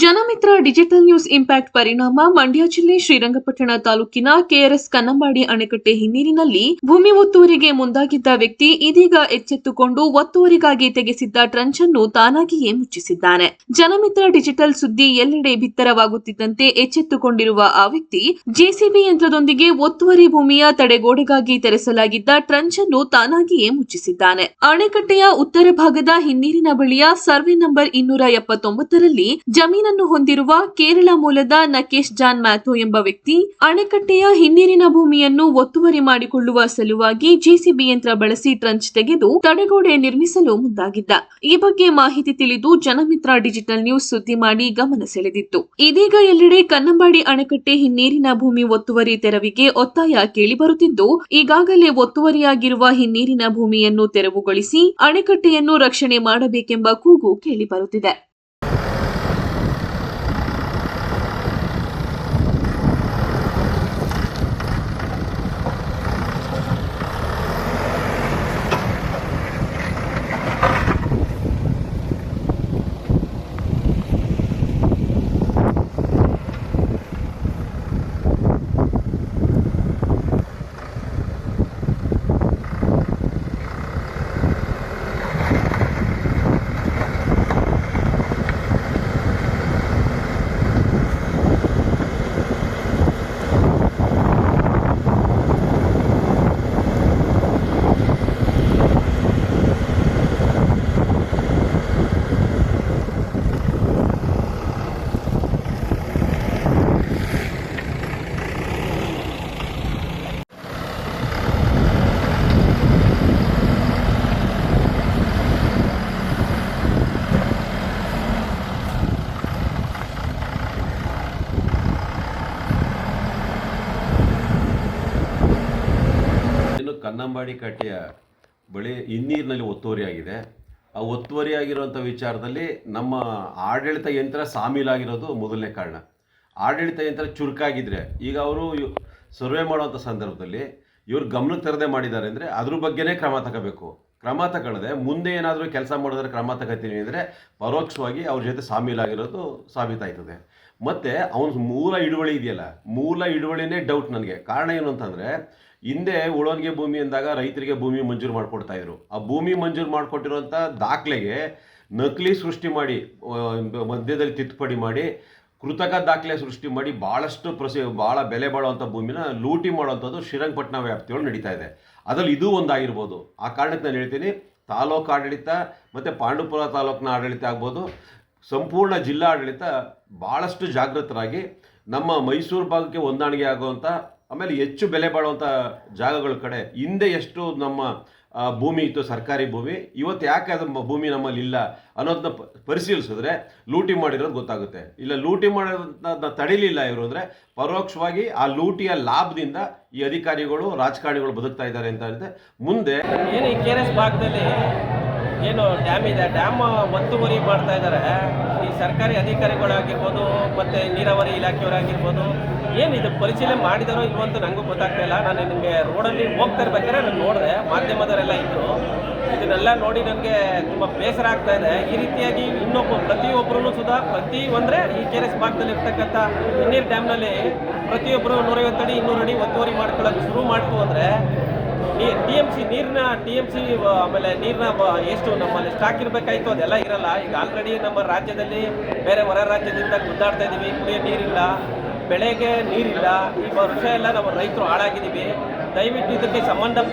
ಜನಮಿತ್ರ digital news impact ಪರಿಣಾಮ ಮಂಡ್ಯ ಜಿಲ್ಲೆ ಶ್ರೀರಂಗಪಟ್ಟಣ ತಾಲೂಕಿನ ಕೆಆರ್ಎಸ್ ಕನ್ನಂಬಾಡಿ ಅಣೆಕಟ್ಟೆ ಹಿನ್ನೀರಿನಲ್ಲಿ ಭೂಮಿ ಒತ್ತುವರಿಗೆ ಮುಂದಾಗಿದ್ದ ವ್ಯಕ್ತಿ ಇದೀಗ ಎಚ್ಚೆತ್ತುಕೊಂಡು ಒತ್ತುವರಿಗಾಗಿ ತೆಗೆಸಿದ್ದ ಟ್ರಂಚ್ ಅನ್ನು ತಾನಾಗಿಯೇ ಮುಚ್ಚಿಸಿದ್ದಾನೆ. ಜನಮಿತ್ರ ಡಿಜಿಟಲ್ ಸುದ್ದಿ ಎಲ್ಲೆಡೆ ಬಿತ್ತರವಾಗುತ್ತಿದ್ದಂತೆ ಎಚ್ಚೆತ್ತುಕೊಂಡಿರುವ ಆ ವ್ಯಕ್ತಿ ಜೆಸಿಬಿ ಯಂತ್ರದೊಂದಿಗೆ ಒತ್ತುವರಿ ಭೂಮಿಯ ತಡೆಗೋಡೆಗಾಗಿ ತೆರೆಸಲಾಗಿದ್ದ ಟ್ರಂಚ್ ಅನ್ನು ತಾನಾಗಿಯೇ ಮುಚ್ಚಿಸಿದ್ದಾನೆ. ಅಣೆಕಟ್ಟೆಯ ಉತ್ತರ ಭಾಗದ ಹಿನ್ನೀರಿನ ಬಳಿಯ ಸರ್ವೆ ನಂಬರ್ ಇನ್ನೂರ ಎಪ್ಪತ್ತೊಂಬತ್ತರಲ್ಲಿ ಜಮೀನನ್ನು ಹೊಂದಿರುವ ಕೇರಳ ಮೂಲದ ನಕೇಶ್ ಜಾನ್ ಮ್ಯಾಥೋ ಎಂಬ ವ್ಯಕ್ತಿ ಅಣೆಕಟ್ಟೆಯ ಹಿನ್ನೀರಿನ ಭೂಮಿಯನ್ನು ಒತ್ತುವರಿ ಮಾಡಿಕೊಳ್ಳುವ ಸಲುವಾಗಿ ಜೆಸಿಬಿ ಯಂತ್ರ ಬಳಸಿ ಟ್ರಂಚ್ ತೆಗೆದು ತಡೆಗೋಡೆ ನಿರ್ಮಿಸಲು ಮುಂದಾಗಿದ್ದ. ಈ ಬಗ್ಗೆ ಮಾಹಿತಿ ತಿಳಿದು ಜನಮಿತ್ರ ಡಿಜಿಟಲ್ ನ್ಯೂಸ್ ಸುದ್ದಿ ಮಾಡಿ ಗಮನ ಸೆಳೆದಿತ್ತು. ಇದೀಗ ಎಲ್ಲೆಡೆ ಕನ್ನಂಬಾಡಿ ಅಣೆಕಟ್ಟೆ ಹಿನ್ನೀರಿನ ಭೂಮಿ ಒತ್ತುವರಿ ತೆರವಿಗೆ ಒತ್ತಾಯ ಕೇಳಿಬರುತ್ತಿದ್ದು ಈಗಾಗಲೇ ಒತ್ತುವರಿಯಾಗಿರುವ ಹಿನ್ನೀರಿನ ಭೂಮಿಯನ್ನು ತೆರವುಗೊಳಿಸಿ ಅಣೆಕಟ್ಟೆಯನ್ನು ರಕ್ಷಣೆ ಮಾಡಬೇಕೆಂಬ ಕೂಗು ಕೇಳಿಬರುತ್ತಿದೆ ಏನು ಕನ್ನಂಬಾಡಿ ಕಟ್ಟೆಯ ಬಳಿ ಹಿನ್ನೀರಿನಲ್ಲಿ ಒತ್ತುವರಿಯಾಗಿದೆ. ಆ ಒತ್ತುವರಿಯಾಗಿರುವಂಥ ವಿಚಾರದಲ್ಲಿ ನಮ್ಮ ಆಡಳಿತ ಯಂತ್ರ ಸಾಮೀಲಾಗಿರೋದು ಮೊದಲನೇ ಕಾರಣ. ಆಡಳಿತ ಯಂತ್ರ ಚುರುಕಾಗಿದ್ದರೆ ಈಗ ಅವರು ಸರ್ವೆ ಮಾಡುವಂಥ ಸಂದರ್ಭದಲ್ಲಿ ಇವರು ಗಮನಕ್ಕೆ ತರದೆ ಮಾಡಿದ್ದಾರೆ ಅಂದರೆ ಅದ್ರ ಬಗ್ಗೆನೇ ಕ್ರಮ ತಗೋಬೇಕು. ಕ್ರಮ ತಗೊಳ್ಳದೆ ಮುಂದೆ ಏನಾದರೂ ಕೆಲಸ ಮಾಡಿದ್ರೆ ಕ್ರಮ ತಗೋತೀನಿ ಅಂದರೆ ಪರೋಕ್ಷವಾಗಿ ಅವ್ರ ಜೊತೆ ಸಾಮೀಲಾಗಿರೋದು ಸಾಬೀತಾಯ್ತದೆ. ಮತ್ತು ಅವನ ಮೂಲ ಹಿಡುವಳಿ ಇದೆಯಲ್ಲ, ಮೂಲ ಹಿಡುವಳಿನೇ ಡೌಟ್ ನನಗೆ. ಕಾರಣ ಏನು ಅಂತಂದರೆ, ಹಿಂದೆ ಉಳವಣಿಗೆ ಭೂಮಿ ಅಂದಾಗ ರೈತರಿಗೆ ಭೂಮಿ ಮಂಜೂರು ಮಾಡಿಕೊಡ್ತಾ ಇದ್ರು. ಆ ಭೂಮಿ ಮಂಜೂರು ಮಾಡಿಕೊಟ್ಟಿರುವಂಥ ದಾಖಲೆಗೆ ನಕಲಿ ಸೃಷ್ಟಿ ಮಾಡಿ ಮಧ್ಯದಲ್ಲಿ ತಿದ್ದುಪಡಿ ಮಾಡಿ, ಕೃತಕ ದಾಖಲೆ ಸೃಷ್ಟಿ ಮಾಡಿ ಭಾಳಷ್ಟು ಪ್ರಸಿ, ಭಾಳ ಬೆಲೆ ಬಾಳುವಂಥ ಭೂಮಿನ ಲೂಟಿ ಮಾಡುವಂಥದ್ದು ಶ್ರೀರಂಗಪಟ್ಟಣ ವ್ಯಾಪ್ತಿಯೊಳಗೆ ನಡೀತಾ ಇದೆ. ಅದರಲ್ಲಿ ಇದು ಒಂದಾಗಿರ್ಬೋದು. ಆ ಕಾರಣಕ್ಕೆ ನಾನು ಹೇಳ್ತೀನಿ, ತಾಲೂಕು ಆಡಳಿತ ಮತ್ತು ಪಾಂಡುಪುರ ತಾಲೂಕಿನ ಆಡಳಿತ ಆಗ್ಬೋದು. ಸಂಪೂರ್ಣ ಜಿಲ್ಲಾಡಳಿತ ಭಾಳಷ್ಟು ಜಾಗೃತರಾಗಿ ನಮ್ಮ ಮೈಸೂರು ಭಾಗಕ್ಕೆ ಹೊಂದಾಣಿಕೆ ಆಗುವಂಥ ಆಮೇಲೆ ಹೆಚ್ಚು ಬೆಲೆ ಬಾಳುವಂಥ ಜಾಗಗಳ ಕಡೆ ಹಿಂದೆ ಎಷ್ಟು ನಮ್ಮ ಭೂಮಿ ಇತ್ತು, ಸರ್ಕಾರಿ ಭೂಮಿ, ಇವತ್ತು ಯಾಕೆ ಅದು ಭೂಮಿ ನಮ್ಮಲ್ಲಿ ಇಲ್ಲ ಅನ್ನೋದನ್ನ ಪರಿಶೀಲಿಸಿದ್ರೆ ಲೂಟಿ ಮಾಡಿರೋದು ಗೊತ್ತಾಗುತ್ತೆ. ಇಲ್ಲ, ಲೂಟಿ ಮಾಡೋದನ್ನ ತಡೀಲಿಲ್ಲ ಇವರು ಅಂದರೆ ಪರೋಕ್ಷವಾಗಿ ಆ ಲೂಟಿಯ ಲಾಭದಿಂದ ಈ ಅಧಿಕಾರಿಗಳು, ರಾಜಕಾರಣಿಗಳು ಬದುಕ್ತಾ ಇದ್ದಾರೆ ಅಂತ ಹೇಳಿದ್ರೆ ಮುಂದೆ ಭಾಗದಲ್ಲಿ ಏನು ಡ್ಯಾಮ್ ಇದೆ. ಡ್ಯಾಮ್ ಒತ್ತುವರಿ ಮಾಡ್ತಾ ಇದ್ದಾರೆ ಈ ಸರ್ಕಾರಿ ಅಧಿಕಾರಿಗಳಾಗಿರ್ಬೋದು, ಮತ್ತು ನೀರಾವರಿ ಇಲಾಖೆಯವರಾಗಿರ್ಬೋದು, ಏನು ಇದು ಪರಿಶೀಲನೆ ಮಾಡಿದಾರೋ ಇಲ್ವೋ ಅಂತ ನನಗೂ ಗೊತ್ತಾಗ್ತಾ ಇಲ್ಲ. ನಾನು ನಿಮಗೆ ರೋಡಲ್ಲಿ ಹೋಗ್ತಾ ಇರ್ಬೇಕಾದ್ರೆ ನಾನು ನೋಡಿದೆ. ಮಾಧ್ಯಮದವರೆಲ್ಲ ಇದ್ದರು ಇದನ್ನೆಲ್ಲ ನೋಡಿ ನನಗೆ ತುಂಬ ಬೇಸರ ಆಗ್ತಾ ಇದೆ. ಈ ರೀತಿಯಾಗಿ ಇನ್ನೊಬ್ಬ ಪ್ರತಿಯೊಬ್ಬರೂ ಸುಧಾ ಪ್ರತಿ ಅಂದರೆ ಈ ಕೆ ಎಸ್ ಭಾಗದಲ್ಲಿ ಇರ್ತಕ್ಕಂಥ ಹಿನ್ನೀರು ಡ್ಯಾಮ್ನಲ್ಲಿ ಪ್ರತಿಯೊಬ್ಬರು ನೂರೈವತ್ತು ಅಡಿ, ಇನ್ನೂರು ಅಡಿ ಒತ್ತುವರಿ ಮಾಡ್ಕೊಳ್ಳೋಕೆ ಶುರು ಮಾಡ್ತು ಅಂದರೆ ಸಿ ನೀರಿನ ಟಿ ಎಂ ಸಿ ಆಮೇಲೆ ನೀರಿನ ಎಷ್ಟು ನಮ್ಮಲ್ಲಿ ಸ್ಟಾಕ್ ಇರಬೇಕಾಯ್ತು, ಅದೆಲ್ಲ ಇರಲ್ಲ. ಈಗ ಆಲ್ರೆಡಿ ನಮ್ಮ ರಾಜ್ಯದಲ್ಲಿ ಬೇರೆ ಹೊರ ರಾಜ್ಯದಿಂದ ಗುದ್ದಾಡ್ತಾ ಇದ್ದೀವಿ ಕುಡಿಯೋ ನೀರಿಲ್ಲ, ಬೆಳೆಗೆ ನೀರಿಲ್ಲ. ಈ ವರ್ಷ ಎಲ್ಲ ನಮ್ಮ ರೈತರು ಹಾಳಾಗಿದ್ದೀವಿ. ದಯವಿಟ್ಟು ಇದಕ್ಕೆ ಸಂಬಂಧ